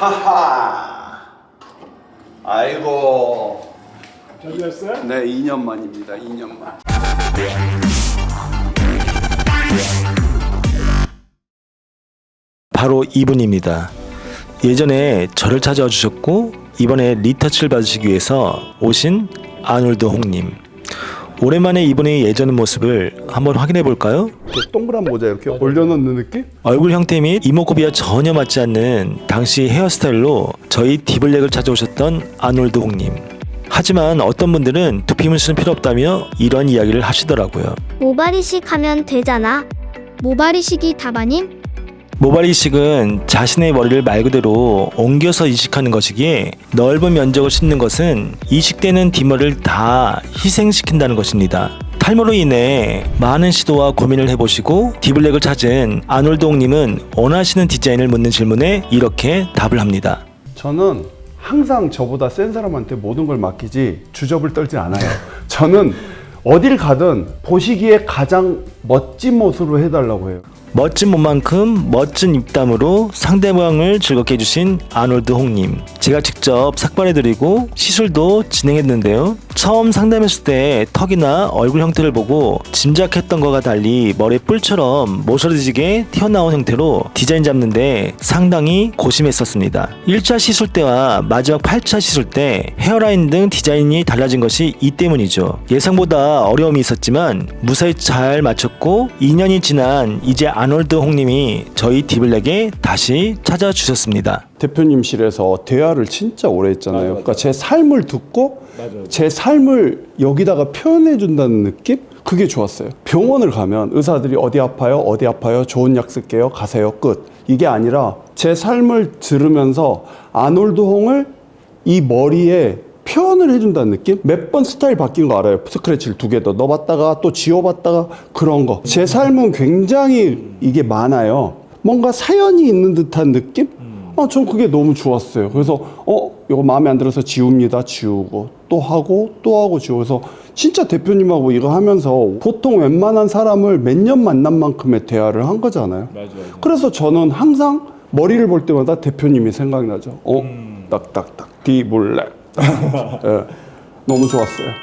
하하. 아이고. 잘 지냈어요? 네, 2년 만입니다. 2년 만. 바로 이분입니다. 예전에 저를 찾아와 주셨고 이번에 리터치를 받으시기 위해서 오신 아놀드 홍님. 오랜만에 이분의 예전 모습을 한번 확인해 볼까요? 동그란 모자 이렇게 올려놓는 느낌? 얼굴 형태 및 이목구비와 전혀 맞지 않는 당시 헤어스타일로 저희 디블랙을 찾아오셨던 아놀드 홍님. 하지만 어떤 분들은 두피 문신은 필요 없다며 이런 이야기를 하시더라고요. 모발이식 하면 되잖아. 모발이식이 답 아님? 모발 이식은 자신의 머리를 말 그대로 옮겨서 이식하는 것이기에 넓은 면적을 씹는 것은 이식되는 뒷머리를 다 희생시킨다는 것입니다. 탈모로 인해 많은 시도와 고민을 해보시고 디블랙을 찾은 아놀드 홍님은 원하시는 디자인을 묻는 질문에 이렇게 답을 합니다. 저는 항상 저보다 센 사람한테 모든 걸 맡기지 주접을 떨지 않아요. 저는 어딜 가든 보시기에 가장 멋진 모습으로 해달라고 해요. 멋진 몸만큼 멋진 입담으로 상대방을 즐겁게 해주신 아놀드 홍님. 제가 직접 삭발해드리고 시술도 진행했는데요. 처음 상담했을 때 턱이나 얼굴 형태를 보고 짐작했던 것과 달리 머리 뿔처럼 모서리지게 튀어나온 형태로 디자인 잡는데 상당히 고심했었습니다. 1차 시술 때와 마지막 8차 시술 때 헤어라인 등 디자인이 달라진 것이 이 때문이죠. 예상보다 어려움이 있었지만 무사히 잘 마쳤고 2년이 지난 이제 아놀드 홍님이 저희 디블랙에 다시 찾아주셨습니다. 대표님실에서 대화를 진짜 오래 했잖아요. 그러니까 제 삶을 듣고 제 삶을 여기다가 표현해 준다는 느낌? 그게 좋았어요. 병원을 가면 의사들이 어디 아파요? 어디 아파요? 좋은 약 쓸게요. 가세요. 끝. 이게 아니라 제 삶을 들으면서 아놀드 홍을 이 머리에 표현을 해준다는 느낌? 몇 번 스타일 바뀐 거 알아요. 스크래치를 두 개 더 넣어봤다가 또 지워봤다가 그런 거. 제 삶은 굉장히 이게 많아요. 뭔가 사연이 있는 듯한 느낌? 어, 전 그게 너무 좋았어요. 그래서, 어, 이거 마음에 안 들어서 지웁니다. 지우고, 또 하고, 또 하고 지우고. 그래서 진짜 대표님하고 이거 하면서 보통 웬만한 사람을 몇 년 만난 만큼의 대화를 한 거잖아요. 그래서 저는 항상 머리를 볼 때마다 대표님이 생각나죠. 어, 딱딱딱, 디블랙. 예, 너무 좋았어요.